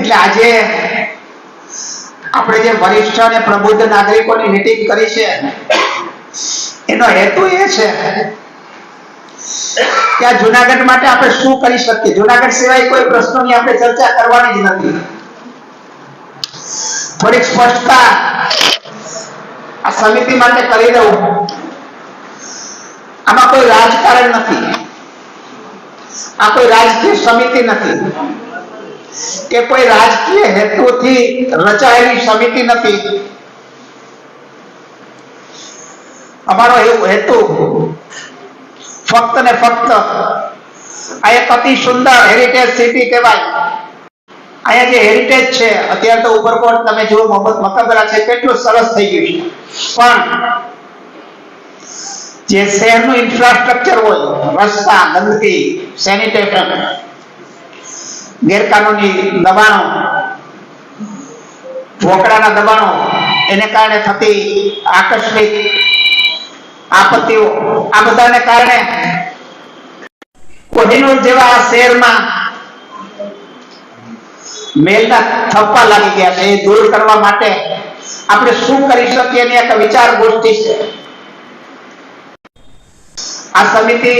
એટલે આજે આપણે જે વરિષ્ઠ અને પ્રબુદ્ધ નાગરિકોની મીટિંગ કરી છે, એનો હેતુ એ છે કે આ જુનાગઢ માટે આપણે શું કરી શકીએ? જુનાગઢ સિવાય કોઈ પ્રશ્નોની આપણે ચર્ચા કરવાની જ નથી. થોડીક સ્પષ્ટતા આ સમિતિ માટે કરી દઉં. આમાં કોઈ રાજકારણ નથી. આ કોઈ રાજકીય સમિતિ નથી. કે કોઈ રાજકીય હેતુથી રચાયેલી સમિતિ નથી. અમારો હેતુ ફક્ત ને ફક્ત આ અતિ સુંદર હેરિટેજ સિટી કહેવાય. અહીંયા જે હેરિટેજ છે, અત્યારે તો ઉપરકોટ તમે જુઓ, મોહમ્મદ મકબરા છે, કેટલું સરસ થઈ ગયું છે. પણ જે શહેરનું ઇન્ફ્રાસ્ટ્રક્ચર હોય, રસ્તા, ગંદકી સેનિટેશન ગેરકાનૂની દબાણો, ઢોકળાના દબાણો, એને કારણે થતી આકસ્મિક આપત્તિઓ, આ બધાને કારણે કોહિનૂર જેવા શહેરમાં મેલના થપ્પા લાગી ગયા છે. એ દૂર કરવા માટે આપણે શું કરી શકીએ એની એક વિચાર ગોષ્ઠી છે. આ સમિતિ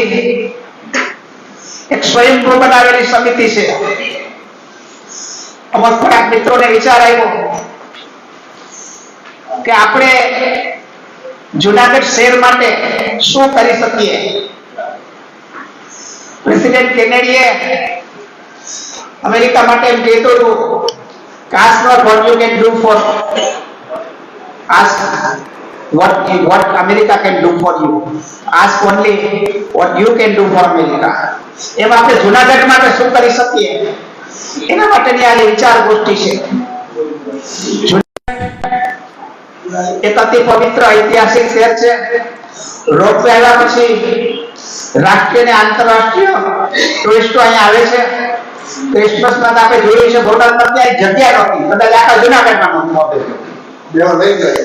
એક સ્વયંભૂ બનાવેલી સમિતિ છે અમુક થોડાક મિત્રોને વિચાર આવ્યો કે આપણે જુનાગઢ શહેર માટે શું કરી શકીએ પ્રેસિડેન્ટ કેનેડીએ અમેરિકા માટે એમ કહેતો હતો cast not what you can do for ask what what America can do for you. Ask only what you can do for America. એમ આપણે જુનાગઢ માટે શું કરી શકીએ? એના માટેની આ વિચાર ગોષ્ઠી છે. એક અતિ પવિત્ર ઐતિહાસિક શહેર છે. રોગ પહેલા પછી રાષ્ટ્રીય અને આંતરરાષ્ટ્રીય ટુરિસ્ટો અહીંયા આવે છે. ક્રિસમસમાં તો આપણે જોયું છે બોટાદ પર ત્યાં જગ્યા નહોતી. કદાચ આખા જુનાગઢમાં નહોતી. બેવા લઈ જાય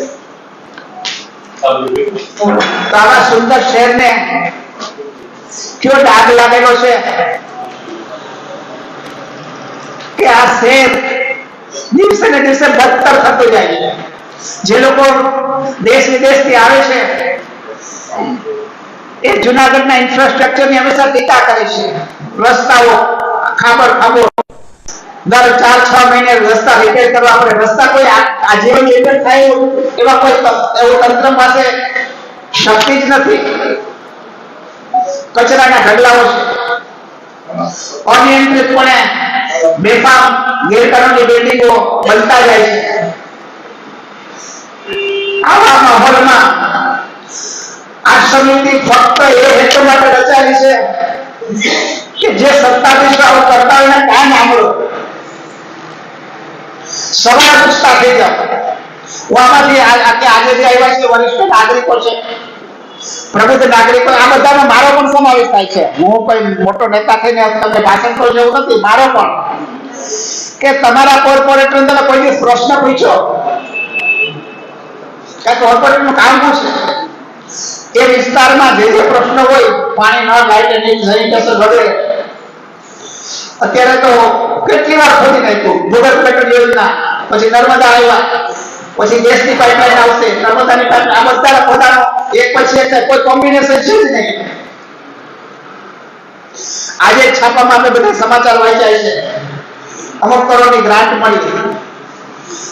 તો સુંદર શહેરને કયો ડાઘ લાગેલો છે? કે આ શેર દિવસે ને દિવસે બદતર થતો જાય છે. જે લોકો દેશ વિદેશથી આવે છે, એ જુનાગઢના ઇન્ફ્રાસ્ટ્રક્ચરની હંમેશા ટીકા કરે છે. રસ્તાઓ, ખાબર ખાબો. દર ચાર, છ મહિને રસ્તા રિપેર કરવા પડે રસ્તા કોઈ આજે રિપેર થાય એવા કોઈ એવું તંત્ર પાસે શક્તિ જ નથી. કચરાના ઢગલાઓ છે. અનિયંત્રિતપણે બેફામ ગેરકાનૂની બિલ્ડિંગો બનતા જાય છે. આવા માહોલમાં આ સમિતિ ફક્ત એ હેતુ માટે રચાયેલી છે કે જે સત્તાધીશો કરતા હોય કામ સાંભળો. સવાલ પૂછતા થઈ જાઓ. હું આમાંથી આજે જે આવ્યા છે વરિષ્ઠ નાગરિકો છે. પ્રબુદ્ધ નાગરિકો, આ બધાનો મારો પણ સમાવેશ થાય છે. હું કોઈ મોટો નેતા થઈને તમને ભાષણ કરું એવું નથી, મારો પણ. કે તમારા કોર્પોરેટર તમે કોઈ દિવસ પ્રશ્ન પૂછો. કે કોર્પોરેટરનું કામ શું છે? એ વિસ્તારમાં જે જે પ્રશ્નો હોય, પાણી ન, લાઈટ અને સેનિટેશન વગેરે, અત્યારે તો કેટલી વાર ખોટી નાખ્યું. ભૂગર્ભ પેટ્રોલ યોજના, પછી નર્મદા આવ્યા, પછી ગેસની પાઇપલાઇન આવશે, નર્મદાની પાઇપલાઇન આ બધા પોતાનો એક પછી એક કોઈ કોમ્બિનેશન છે જ નહીં. આજે છાપામાં આપણે બધા સમાચાર વાંચ્યા છે. અમુક કરોડની ગ્રાન્ટ મળી.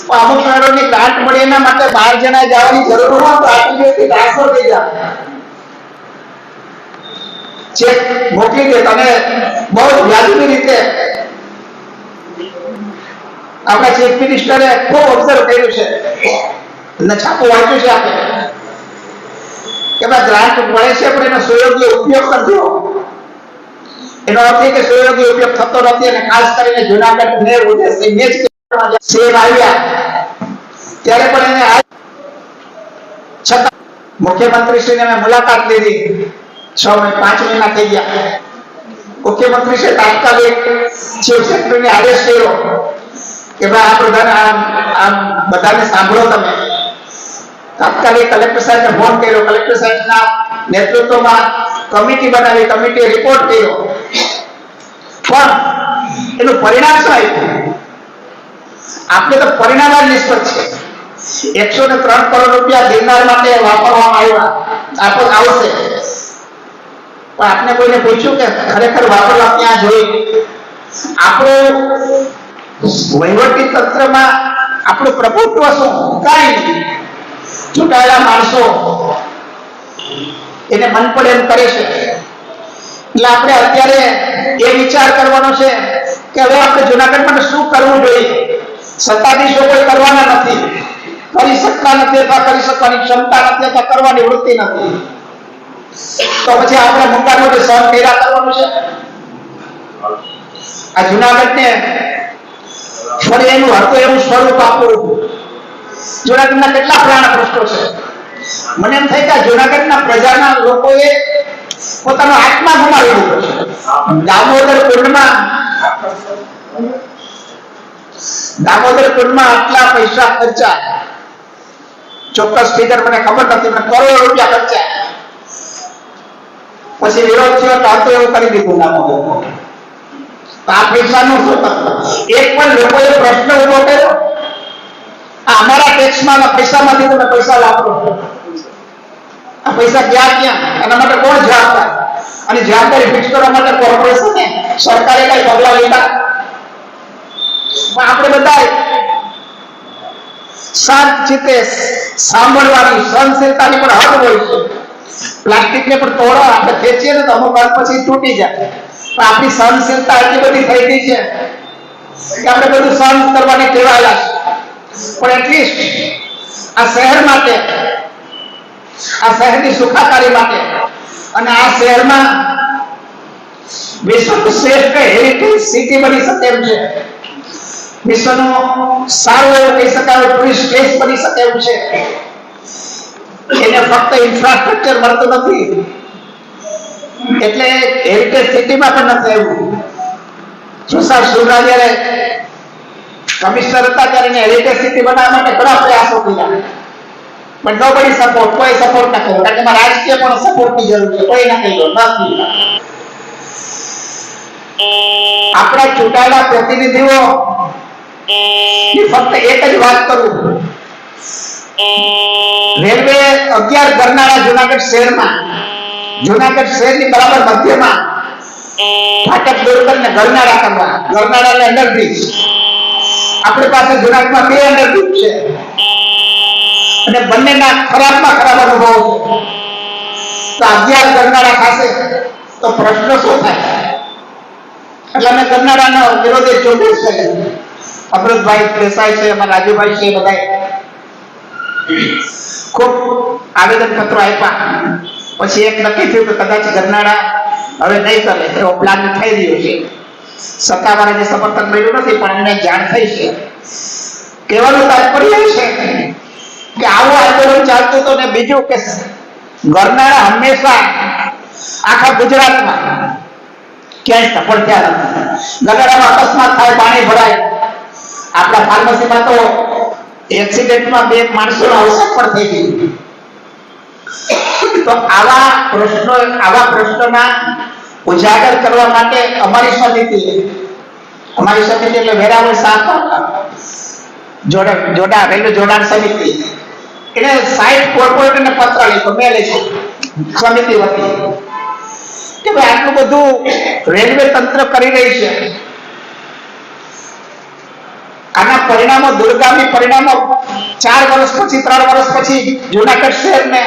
અમુક કરોડની ગ્રાન્ટ મળી એના માટે બાર જણા જવાની જરૂર ન તો આરટીજીએસથી ટ્રાન્સફર થઈ જાય. ચેક મોકલી દે, તમે બહુ વ્યાજબી રીતે. આપણા ચીફ મિનિસ્ટરે ખૂબ ઓબ્ઝર્વ કર્યું છે. અને છાપું વાંચ્યું છે આપણે. કે ભાઈ ગ્રાન્ટ મળે છે પણ એનો સુયોગ્ય ઉપયોગ કરજો એનો અર્થ એ કે સુયોગ્ય ઉપયોગ થતો નથી અને ખાસ કરીને જુનાગઢ ને ઉદ્દેશ ઇમેજ સેવ આવ્યા ત્યારે પણ એને આ છતાં મુખ્યમંત્રીશ્રીને મેં મુલાકાત લીધી છ મહિના પાંચ મહિના થઈ ગયા મુખ્યમંત્રીશ્રીએ તાત્કાલિક ચીફ સેક્રેટરીને આદેશ કર્યો કે ભાઈ આ પ્રધાન આમ આમ બધાને સાંભળો તમે તાત્કાલિક કલેક્ટર સાહેબને ફોન કર્યો. કલેક્ટર સાહેબના નેતૃત્વમાં કમિટી બનાવી, કમિટીએ રિપોર્ટ કર્યો. પણ એનું પરિણામ શું આવ્યું આપણે તો પરિણામ જ નિષ્ફળ છે. એકસો ને ત્રણ કરોડ રૂપિયા ગિરનાર માટે વાપરવામાં આવ્યા. આપણ આવશે. પણ આપણે કોઈને પૂછ્યું કે ખરેખર વાપરવા ક્યાં જોઈ આપણું વહીવટી તંત્રમાં આપણું પ્રભુત્વ શું? કાંઈ ચૂંટાયેલા માણસો એને મન પડે એમ કરે છે. એટલે આપણે અત્યારે એ વિચાર કરવાનો છે કે હવે આપણે જુનાગઢ શું કરવું જોઈએ? સત્તાધીશો કોઈ કરવાના નથી. કરી શકતા નથી અથવા કરી શકવાની ક્ષમતા નથી અથવા કરવાની વૃત્તિ નથી. તો પછી આપણે મોટા મોટે સહન કર્યા કરવાનું છે? આ જુનાગઢને ફરી એનું હતું એવું સ્વરૂપ આપવું. જુનાગઢના કેટલા પ્રાણ પ્રશ્નો છે? મને એમ થાય કે જુનાગઢના પ્રજાના લોકોએ પોતાનો આત્મા ગુમાવી દીધો છે. દામોદર કુંડમાં દામોદર કુંડમાં આટલા પૈસા ખર્ચા ચોક્કસ ફિગર મને ખબર નથી, પણ કરોડો રૂપિયા ખર્ચા પછી વિરોધ થયો તો હતો એવું કરી દીધું દામોદર આ પૈસાનું શું એક પણ લોકોએ પ્રશ્ન ઊભો કર્યો. આ અમારા ટેક્સમાં પૈસામાંથી તમે પૈસા વાપરો આ પૈસા ગયા ક્યાં એના માટે કોણ જવાબદાર અને જવાબદારી ફિક્સ કરવા માટે કોર્પોરેશને સરકારે કઈ પગલા લીધા પણ આપણે બધા શાંત ચિત્તે સાંભળવાની સહનશીલતાની પણ હદ હોય છે પ્લાસ્ટિકને પણ તોડો આપણે ખેંચીએ ને તો અમુક વાર પછી તૂટી જાય પણ આપણી સહનશીલતા એટલી બધી થઈ ગઈ છે કે આપણે બધું સહન કરવાની ટેવાયેલા છે પણ એટલીસ્ટ આ શહેર માટે, આ શહેરની સુખાકારી માટે અને આ શહેરમાં વિશ્વનું શ્રેષ્ઠ હેરિટેજ સિટી બની શકે એમ છે. વિશ્વનો સારો એવો કહી શકાય ટુરિસ્ટ પ્લેસ બની શકે એમ છે. એને ફક્ત ઇન્ફ્રાસ્ટ્રક્ચર મળતું નથી. એટલે હેરિટેજ સિટીમાં પણ નથી આવ્યું. સુશાંત સુરા કમિશનર હતા ત્યારે એને હેરિટેજ સિટી બનાવવા માટે ઘણા પ્રયાસો કર્યા. પણ નો બડી સપોર્ટ કોઈ સપોર્ટ ન કર્યો. કારણ કે એમાં રાજકીય પણ સપોર્ટની જરૂર છે. કોઈ ના કર્યો નથી આપણા ચૂંટાયેલા પ્રતિનિધિઓ ફક્ત એક જ વાત કરું. રેલવે અગિયાર ગરનાળા જુનાગઢ શહેરમાં, જુનાગઢ શહેરની બરાબર મધ્યમાં, ફાટક દૂર ને ગરનાળા કરવા. ગરનાળા ને અંડરબ્રિજ આપણી પાસે જુનાગઢમાં બે અંડરબ્રિજ છે. અને બંનેના ખરાબમાં ખરાબ અનુભવો છે. તો અગિયાર ગરનાળા ખાશે તો પ્રશ્ન શું થાય? એટલે અમે ગરનાળાનો વિરોધી ચોવીસ છે. અમૃતભાઈ દેસાઈ છે, અમારા રાજુભાઈ છે બધા ખૂબ આવેદન પત્રો આપ્યા. પછી એક નક્કી થયું કે કદાચ ગરનાળા હવે નહીં કરે એવો પ્લાન થઈ રહ્યો છે. સત્તાવાળા જે સમર્થન મળ્યું નથી, પણ એમને જાણ થઈ છે. કહેવાનું તાત્પર્ય છે કે આવું આંદોલન ચાલતું હતું ને બીજું કે ગરનાળા હંમેશા આખા ગુજરાતમાં ક્યાંય સફળ થયા નથી. ગરનાળામાં અકસ્માત થાય, પાણી ભરાય. આપણા ફાર્મસીમાં તો એક્સિડન્ટમાં બે માણસોનો અવસાન પણ થઈ ગયું. તો આવા પ્રશ્નો, આવા પ્રશ્નોના ઉજાગર કરવા માટે અમારી સમિતિ અમારી સમિતિ એટલે વેરાવળ સાત જોડે જોડા, રેલવે જોડાણ સમિતિ. એને સાઈઠ કોર્પોરેટરને પત્ર લખ્યો મેં લખ્યો. સમિતિ વતી. કે ભાઈ આટલું બધું રેલવે તંત્ર કરી રહી છે. આના પરિણામો, દુર્ગામી પરિણામો ચાર વર્ષ પછી, ત્રણ વર્ષ પછી જુનાગઢ શહેરને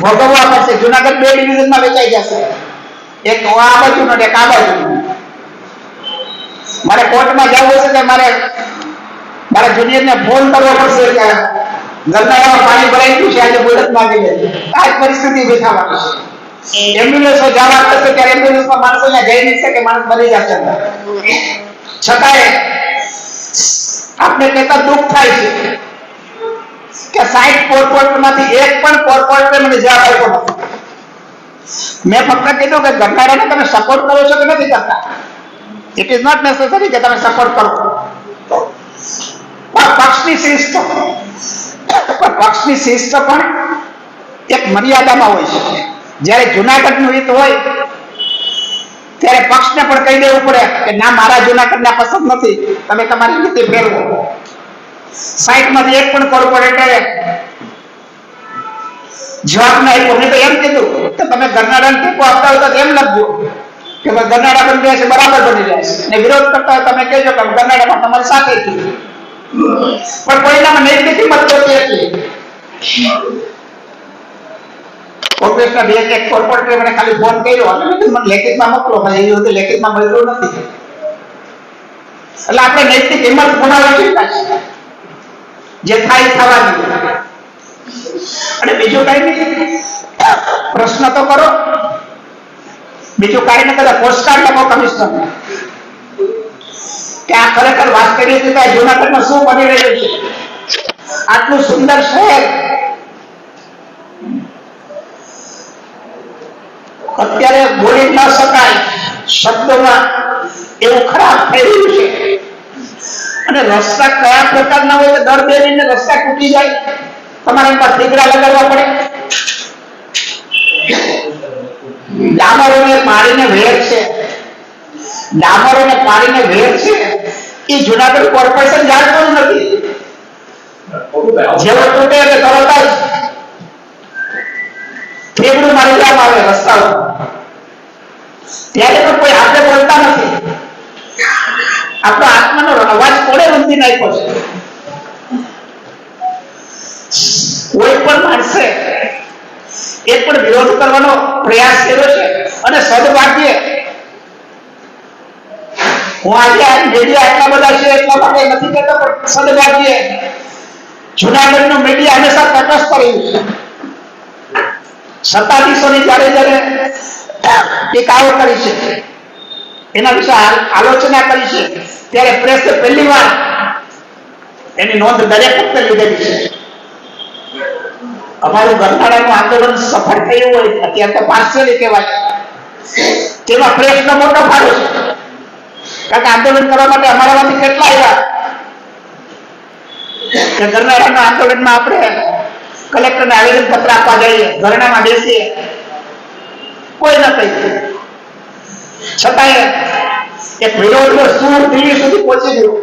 ભોગવવા પડશે. જુનાગઢ બે ડિવિઝનમાં વેચાઈ જશે. એક આ બાજુ નો એક આ બાજુ મારે કોર્ટમાં જવું હશે કે મારે મારા જુનિયરને ફોન કરવો પડશે કે ગરનાળામાં પાણી ભરાઈ ગયું છે, આજે બોલત માંગી લે. આ પરિસ્થિતિ ઊભી માટે એમ્બ્યુલન્સો જવા કરશે ત્યારે એમ્બ્યુલન્સમાં માણસો ને જઈ નહીં શકે, માણસ મરી જશે. છતાંય આપણે કહેતા દુઃખ થાય છે કે સાઈઠ કોર્પોરેટરમાંથી એક પણ કોર્પોરેટર મને જવાબ આપ્યો નથી. મેં ફક્ત કીધું કે ઘટાડાને તમે સપોર્ટ કરો છો કે નથી કરતા? ઇટ ઇઝ નોટ નેસેસરી કે તમે સપોર્ટ કરો. પણ પક્ષની શિસ્ત. પણ પક્ષની શિસ્ત પણ એક મર્યાદામાં હોય છે. જ્યારે જુનાગઢનું હિત હોય, ત્યારે પક્ષને પણ કહી દેવું પડે કે ના, મારા જુનાગઢને પસંદ નથી. તમે તમારી રીતે ફેરવો. સાઈઠમાંથી એક પણ કોર્પોરેટરે જવાબ ના આપ્યો મેં તો એમ કીધું કે તમે ગરનાળાને ટેકો આપતા હોય તો એમ લખજો કે ભાઈ ગરનાળા બની રહ્યા છે બરાબર બની રહ્યા છે ને વિરોધ કરતા હોય તમે કહેજો કે ગરનાળામાં તમારી સાથે છું પણ પરિણામ નૈતિક કિંમત જોતી હતી કોંગ્રેસના બે એક કોર્પોરેટરે મને ખાલી ફોન કર્યો અને મેં કીધું મને લેખિતમાં મોકલો પણ એવી રીતે લેખિતમાં મળ્યું નથી એટલે આપણે નૈતિક હિંમત ગુમાવી છે પાછી. જે થાય એ થવા દઈએ અને બીજો કઈ નહીં. પ્રશ્ન તો કરો. બીજું કઈ નહીં, કદાચ પોસ્ટકાર્ડ લખો કમિશનર કે આ ખરેખર વાત કરીએ છીએ કે જુનાગઢમાં શું બની રહ્યું છે? આટલું સુંદર શહેર. અત્યારે બોલી ન શકાય. શબ્દોમાં એવું ખરાબ થઈ રહ્યું છે. અને રસ્તા કયા પ્રકારના હોય? દર બે મહિને રસ્તા તૂટી જાય. તમારે એમ પર ઠીકરા લગાડવા પડે? ડામરોને પાણીને વેર છે. ડામરોને પાણીને વેર છે? એ જુનાગઢ કોર્પોરેશન જાણતું નથી. જેવો તૂટે એટલે તરત જ ઠેકડું મારી કામ આવે રસ્તા ત્યારે પણ કોઈ હાથે બોલતા નથી. આપણો આત્માનો અવાજ કોને રૂંધી નાખ્યો છે? કોઈ પણ માણસે એ પણ વિરોધ કરવાનો પ્રયાસ કર્યો છે. અને સદભાગ્યે હું આજે મીડિયા એટલા બધા છે એટલા માટે નથી કહેતો, પણ સદભાગ્યે જુનાગઢનું મીડિયા હંમેશા તટસ્થ રહ્યું છે. સત્તાધીશોની જ્યારે જ્યારે ટીકાઓ કરી છે. એના વિશે આલોચના કરી છે. ત્યારે પ્રેસે પહેલી વાર એની નોંધ દરેક વખતે લીધેલી છે. અમારું ગરનાળાનું આંદોલન સફળ થયું હોય, અત્યારે તો પાર્સલી કહેવાય. તેમાં પ્રયત્ન મોટો ફાળો છે. કારણ કે આંદોલન કરવા માટે અમારામાંથી કેટલા આવ્યા? ગરનાળાના આંદોલનમાં આપણે કલેક્ટરને આવેદન પત્ર આપવા જઈએ, ધરણામાં બેસીએ. કોઈ ન કહી છતાંય એક વિરોધનો સૂર દિલ્હી સુધી પહોંચી ગયો.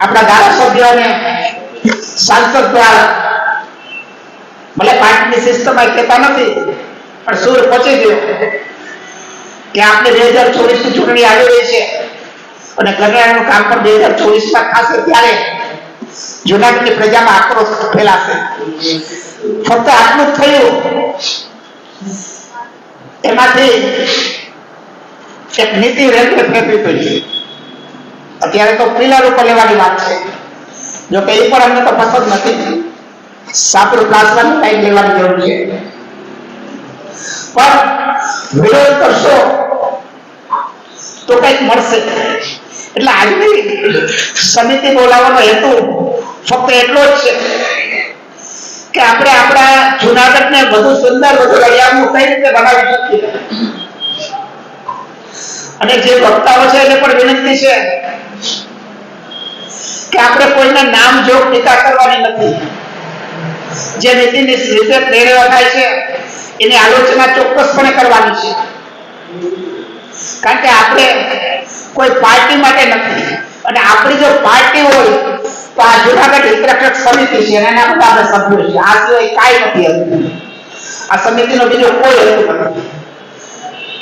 આપણા ધારાસભ્યોને સાંસદ દ્વારા પાર્ટીની સિસ્ટમમાં કહેતા નથી. પણ સૂર પહોંચી ગયો. કે આપણે બે હજાર ચોવીસની ચૂંટણી આવી રહી છે. અને ગરનાળાનું કામ પણ બે હજાર ચોવીસમાં થશે ત્યારે. જુનાગઢની પ્રજામાં આક્રોશ ફેલાશે. ફક્ત આટલું થયું. એમાંથી એક નીતિ રેલવે ફેરવી પડી. અત્યારે તો પિલર ઉપર લેવાની વાત છે. જો કે એ પણ અમને તો પસંદ નથી. સાપરું પ્લાઝમાની ટાઈમ લેવાની જરૂર છે. પણ વિરોધ કરશો તો કંઈક મળશે. એટલે આજની સમિતિ બોલાવવાનો હેતુ ફક્ત એટલો જ છે કે આપણે આપણા જુનાગઢને વધુ સુંદર, વધુ રળિયામણું કઈ રીતે બનાવી શકીએ? અને જે વક્તાઓ છે એને પણ વિનંતી છે કે આપણે કોઈના નામ જોગ ટીકા કરવાની નથી. જે નીતિની રીતે પ્રેરણા થાય છે, એની આલોચના ચોક્કસપણે કરવાની છે. કારણ કે આપણે કોઈ પાર્ટી માટે નથી, અને આપણી જો પાર્ટી હોય, તો આ જુનાગઢ હિતરક્ષક સમિતિ છે, અને એના બધા આપણે સભ્યો છે. આ સિવાય કાંઈ નથી આ સમિતિનો બીજો કોઈ હેતુ નથી.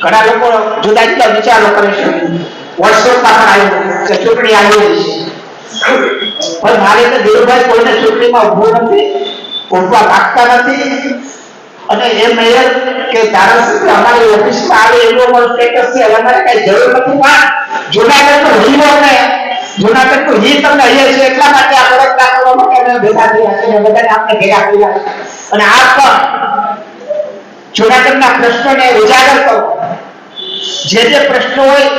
ઘણા લોકો જુદા જુદા વિચારો કરે છે. વર્ષોમાં પણ આવ્યું કે ચૂંટણી આવી છે. પણ મારે તો દેવભાઈ કોઈને ચૂંટણીમાં ઊભો નથી. ઊભા લાગતા નથી. અને એ મેયર કે ધારાસભ્ય અમારી ઓફિસમાં આવે એનો પણ સ્ટેટસ છે અમારે કઈ જરૂર નથી. પણ જુનાગઢનો હીરો ને જુનાગઢનું હિત તમને અહીંયા છે, એટલા માટે આ ફરક કરવા માટે અમે ભેગા થયા છે બધાને આપણે ભેગા કર્યા અને આ પણ જુનાગઢના પ્રશ્નોને ઉજાગર કરો. જે જે પ્રશ્નો હોય,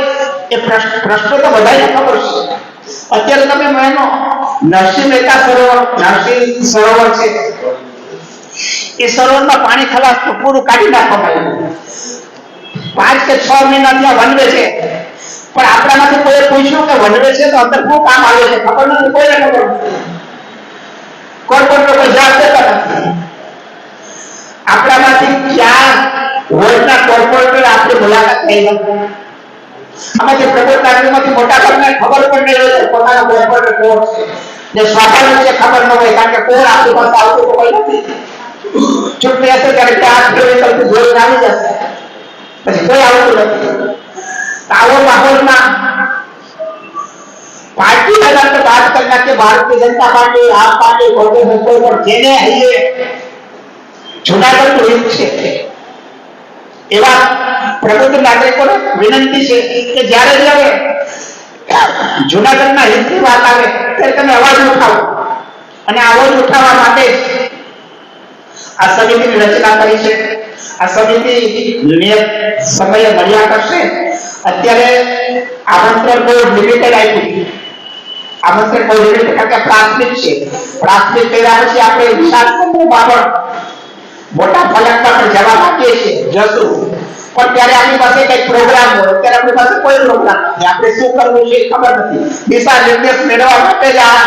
એ પ્રશ્ન તો બધાને ખબર છે. અત્યારે તમે એનો નરસિંહ મહેતા સરોવર, નરસિંહ સરોવર છે. એ સરોવરમાં પાણી ખલાસ પૂરું કાઢી નાખવામાં આવ્યું પાંચ કે છ મહિના ત્યાં વનવે છે. પણ આપણામાંથી કોઈ પૂછ્યું કે વનવે છે તો અંદર શું કામ આવે છે? ખબર નથી, કોઈને ખબર નથી. કોર્પોરેટર કોઈ જવાબ દેતા નથી. આપણામાંથી ક્યાં વર્લ્ડના કોર્પોરેટર આપણી મુલાકાત થઈ આમાંથી પ્રબોધ નાગરિકમાંથી મોટા ભાગને ખબર પણ નહીં હોય પોતાનો કોઈ પણ કોણ છે? જે સ્વાભાવિક છે ખબર ન હોય, કારણ કે કોણ આપણી પાસે આવતું તો કોઈ નથી. ચૂંટણી હશે ત્યારે ત્યાં કિલોમીટરથી જોઈને આવી જશે. પછી કોઈ આવતું નથી. આવો માહોલમાં પાર્ટી પહેલા તો વાત કરી નાખીએ, ભારતીય જનતા પાર્ટી, આમ પાર્ટી, કોંગ્રેસ, કોઈ પણ જેને અહીંયા જુનાગઢનું છે. એવા પ્રબુદ્ધ નાગરિકોને વિનંતી છે કે જ્યારે જ્યારે જુનાગઢના હિતની વાત આવે, ત્યારે તમે અવાજ ઉઠાવો. અને અવાજ ઉઠાવવા માટે આ સમિતિની રચના કરી છે. આ સમિતિ નિયત સમયે મળ્યા કરશે. અત્યારે આમંત્રણ બહુ લિમિટેડ આપ્યું. આમંત્રણ બહુ લિમિટેડ કારણ કે પ્રાથમિક છે. પ્રાથમિક કર્યા પછી આપણે વિશાળ બાબત મોટા ફલકમાં પણ જવા માંગીએ છીએ જશું પણ ત્યારે આપણી પાસે કઈ પ્રોગ્રામ હોય, ત્યારે આપણી પાસે કોઈ પ્રોગ્રામ નથી. આપણે શું કરવું છે ખબર નથી. દિશા નિર્દેશ મેળવવા માટે જ આ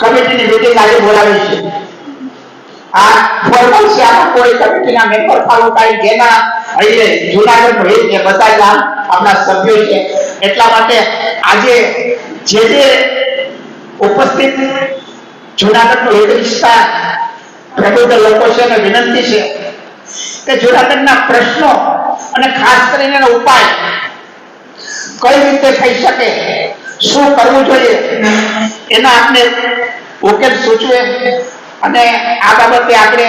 કમિટીની મીટિંગ આજે બોલાવી છે. આ ફોર્મલ છે, આમાં કોઈ કમિટીના મેમ્બર કાંઈ જેના અહીંયા જુનાગઢ હિત છે બધા જ આપણા સભ્યો છે. એટલા માટે આજે જે જે ઉપસ્થિત જુનાગઢ હિત વિસ્તાર પ્રબુદ્ધ લોકો છે અને વિનંતી છે કે જુનાગઢના પ્રશ્નો અને ખાસ કરીને ઉપાય કઈ રીતે થઈ શકે, શું કરવું જોઈએ, એના આપણે ઉકેલ સૂચવે. અને આ બાબતે આપણે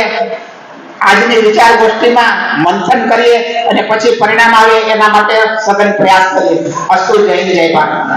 આજની વિચાર ગોષ્ઠીમાં મંથન કરીએ અને પછી પરિણામ આવે એના માટે સઘન પ્રયાસ કરીએ. અસ્તુ, જય જય ભારત.